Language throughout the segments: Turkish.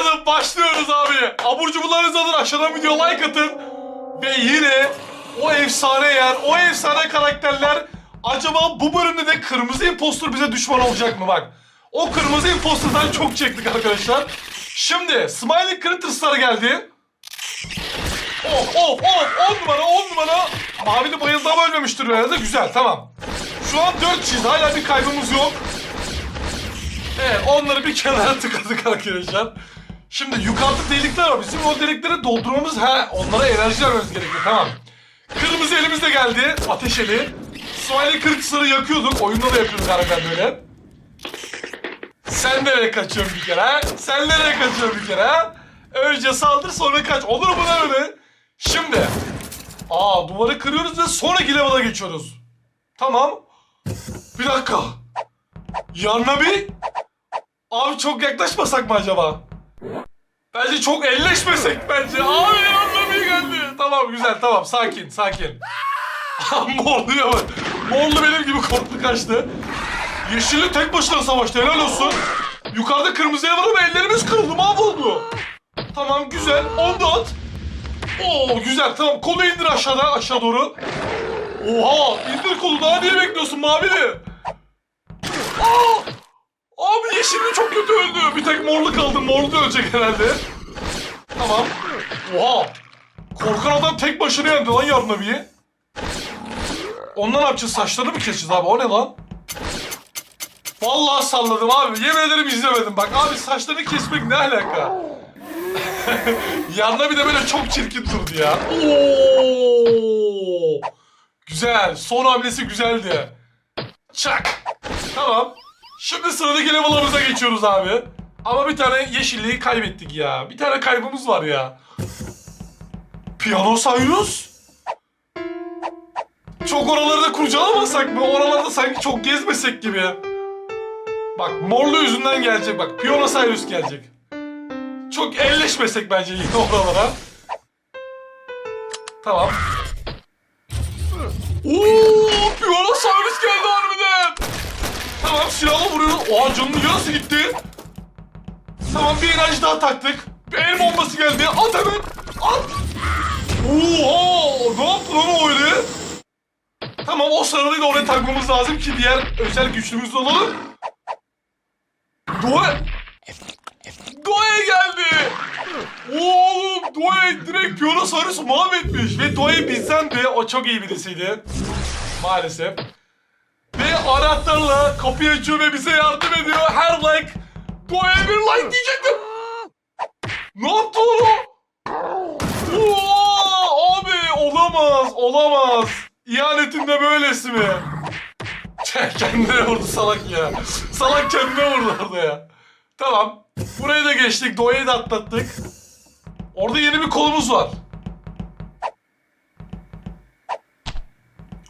Başladım. Başlıyoruz abi. Abur cuburlarınızı alın. Aşağıdan video like atın. Ve yine o efsane yer, o efsane karakterler acaba bu bölümde de kırmızı impostor bize düşman olacak mı bak. O kırmızı impostordan çok çektik arkadaşlar. Şimdi Smiley Critters'lar geldi. Of of of 10 numara 10 numara. Mavi de bayıldı ama ölmemiştir herhalde. Güzel tamam. Şu an 4 çiz hala bir kaybımız yok. Evet onları bir kenara tıkadık arkadaşlar. Şimdi yukarıda delikler var. Bizim o delikleri doldurmamız ha onlara enerji vermemiz gerekiyor tamam. Kırmızı elimizde geldi. Ateşeli. Smiley kırıkçıları yakıyorduk. Oyunda da yapıyoruz galiba böyle. Sen nereye kaçıyorsun bir kere? Sen nereye kaçıyorsun bir kere? Önce saldır sonra kaç. Olur mu lan öyle? Şimdi. Aa duvarı kırıyoruz ve sonraki level'a geçiyoruz. Tamam. Bir dakika. Yanına bir... Abi çok yaklaşmasak mı acaba? Bence çok elleşmesek bence. Abi bir geldi. Tamam güzel tamam sakin sakin. Morlu ya bak. Morlu benim gibi korktu kaçtı. Yeşilli tek başına savaştı helal olsun. Yukarıda kırmızı ev var ama ellerimiz kırıldı mahvoldu. Tamam güzel. Onu da at. Oo güzel tamam kolu indir aşağıda aşağı doğru. Oha indir kolu daha niye bekliyorsun mavili? Aa! Abi yeşilli çok kötü öldü. Bir tek morlu kaldı. Morlu da ölecek herhalde. Tamam. Oha. Korkan adam tek başına yendi lan yarın abiyi. Ondan ne yapacağız? Saçlarını mı keseceğiz abi? O ne lan? Vallahi salladım abi. Yemin ederim izlemedim. Bak abi saçlarını kesmek ne alaka? Yanına bir de böyle çok çirkin durdu ya. Oo! Güzel. Son hamlesi güzeldi. Çak. Tamam. Şimdi sıradaki level'ımıza geçiyoruz abi. Ama bir tane yeşilliği kaybettik ya. Bir tane kaybımız var ya. Piyano Cyrus? Çok oraları da kurcalamasak mı? Oralarda sanki çok gezmesek gibi. Bak morlu yüzünden gelecek bak. Piyano Cyrus gelecek. Çok elleşmesek bence yine oralara. Tamam. Oo, Piyano Cyrus geldi harbiden. Tamam silahla vuruyoruz. Oha canının yarısı gitti. Tamam bir enerji daha taktık. Bir el bombası geldi. At hemen. At. Oha ne yaptı lan o öyle? Tamam o sarılıyı da oraya takmamız lazım ki diğer özel güçlümüz olalım. Doğa... Doğa geldi. Oğlum Doğa direkt Piyano Sarısı mahvetmiş. Ve Doğa bizden de o çok iyi birisiydi. Maalesef. Anahtarla kapıyı açıyor ve bize yardım ediyor. Her like Doğa'ya bir like diyecektim. Ne yaptı onu? Oo, abi olamaz, olamaz. İhanetinde böylesi mi? kendine vurdu salak ya. Salak kendine vurdu orada ya. Tamam. Burayı da geçtik. Doğayı da atlattık. Orada yeni bir kolumuz var.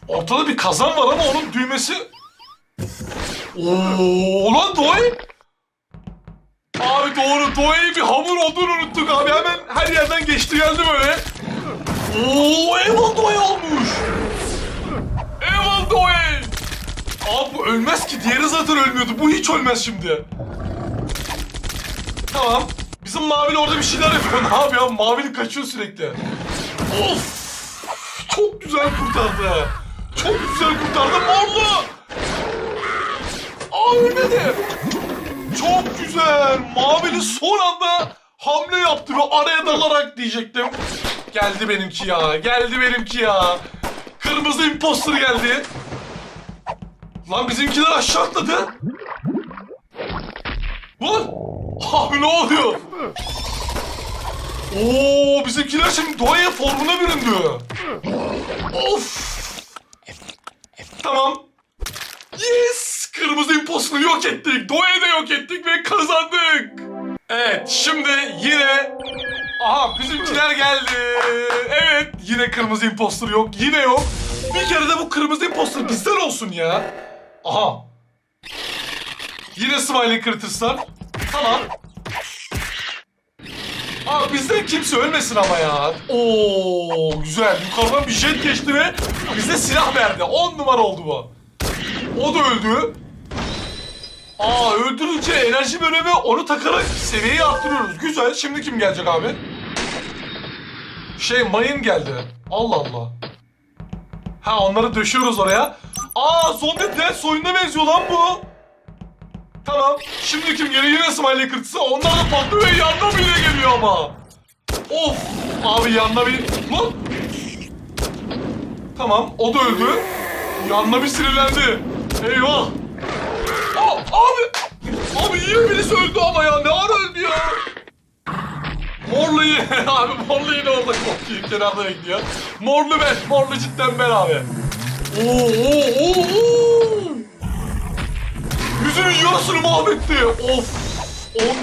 Ortada bir kazan var ama onun düğmesi... Oo, lan Doğay! Abi doğru, Doğay'ın bir hamur olduğunu unuttuk abi. Hemen her yerden geçti geldi böyle. Oo, Eval Doğay olmuş. Eval Doğay! Abi bu ölmez ki. Diğeri zaten ölmüyordu. Bu hiç ölmez şimdi. Tamam. Bizim Mavili orada bir şeyler yapıyor. Ne yapıyor? Mavili kaçıyor sürekli. Of! Çok güzel kurtardı. Çok güzel kurtardı. Morlu! Aa ölmedi. Çok güzel. Mavili son anda hamle yaptı ve araya dalarak diyecektim. Geldi benimki ya. Geldi benimki ya. Kırmızı imposter geldi. Lan bizimkiler aşağı atladı. Lan! Abi ne oluyor? Oo bizimkiler şimdi doğaya formuna büründü. Of! Tamam. Yes! Kırmızı impostoru yok ettik. Doğayı da yok ettik ve kazandık. Evet şimdi yine... Aha bizimkiler geldi. Evet yine kırmızı impostor yok. Yine yok. Bir kere de bu kırmızı impostor bizden olsun ya. Aha. Yine Smiley Critters'lar. Tamam. Aa bizden kimse ölmesin ama ya. Oo güzel. Yukarıdan bir jet geçti ve bize silah verdi. 10 numara oldu bu. O da öldü. Aa öldürünce enerji bölümü onu takarak seviyeyi arttırıyoruz. Güzel. Şimdi kim gelecek abi? Şey mayın geldi. Allah Allah. Ha onları döşüyoruz oraya. Aa zombi death soyuna benziyor lan bu. Tamam. Şimdi kim geliyor? Yine smiley kırtısı. Onlar da patlıyor ve yanına biri geliyor ama. Of. Abi yanına bir... Lan. Tamam o da öldü. Yanına bir sinirlendi. Eyvah. Abi. Abi yine birisi öldü ama ya. Ne ara öldü ya? Morlu abi Morlu yine orada kokuyor. Kenarda bekliyor. Morlu ben. Morlu cidden ben abi. Oo, oo, oo, oo. Yüzünün yarısını mahvetti. Of.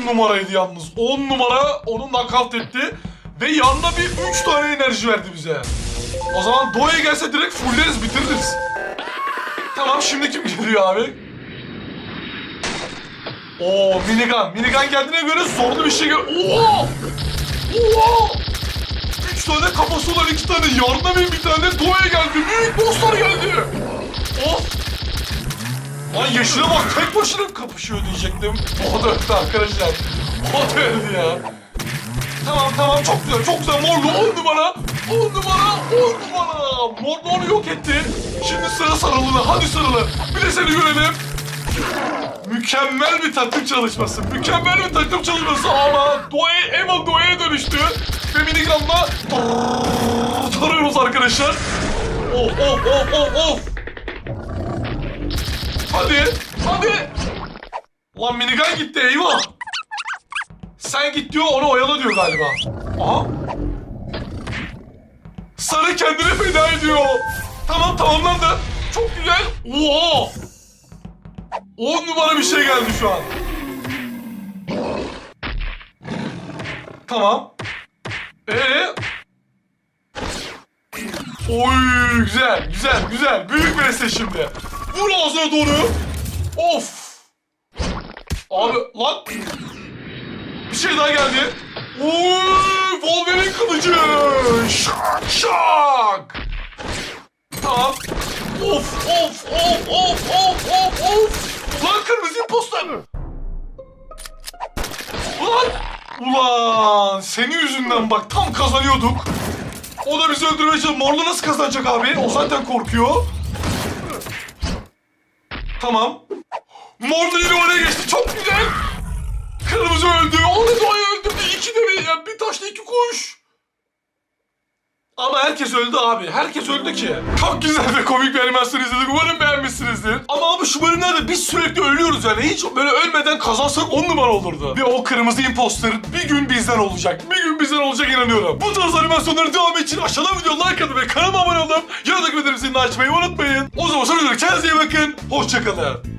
10 numaraydı yalnız. 10 numara onu nakavt etti. Ve yanına bir 3 tane enerji verdi bize. O zaman Doğa'ya gelse direkt fulleriz bitiririz. Tamam şimdi kim geliyor abi? Oo minigun. Minigun geldiğine göre zorlu bir şey. Oo! Oo! Üç tane kafası olan iki tane yardım ve bir tane Doğa'ya geldi. Büyük bosslar geldi. Of! Lan yeşile bak tek başına kapışıyor diyecektim. O da öldü arkadaşlar. O da öldü ya. Tamam tamam çok güzel çok güzel morlu 10 numara 10 numara 10 numara Morlu onu yok etti Şimdi sıra sarılıda hadi sarılı Bir de seni görelim Mükemmel bir takım çalışması Mükemmel bir takım çalışması ama Doğa'ya Evan Doğa'ya dönüştü Ve minigunla tarıyoruz arkadaşlar Of of of of of Hadi hadi Lan minigun gitti eyvah sen git diyor onu oyala diyor galiba. Aha. Sarı kendini feda ediyor. Tamam tamamlandı. Çok güzel. Oo. 10 numara bir şey geldi şu an. Tamam. Ee? Oy güzel güzel güzel. Büyük mesele şimdi. Vur ağzına doğru. Of. Abi lan bir şey daha geldi. Oy, Wolverine kılıcı. Şak şak. Tamam. Of of of of of of. Senin yüzünden bak tam kazanıyorduk. O da bizi öldürmeye çalışıyor. Morlu nasıl kazanacak abi? O zaten korkuyor. Tamam. Morlu yine oraya geçti. Çok güzel. Kırmızı öldü. Onu da öldürdü. İki de bir, ya bir taşla iki kuş. Ama herkes öldü abi. Herkes öldü ki. Çok güzel ve komik bir animasyon izledik. Umarım beğenmişsinizdir. Ama abi şu bölümlerde biz sürekli ölüyoruz yani. Hiç böyle ölmeden kazansak on numara olurdu. Ve o kırmızı imposter bir gün bizden olacak. Bir gün bizden olacak inanıyorum. Bu tarz animasyonların devamı için aşağıda video like atın ve kanalıma abone olup yanındaki bildirim zilini açmayı unutmayın. O zaman sonra kendinize iyi bakın. Hoşçakalın.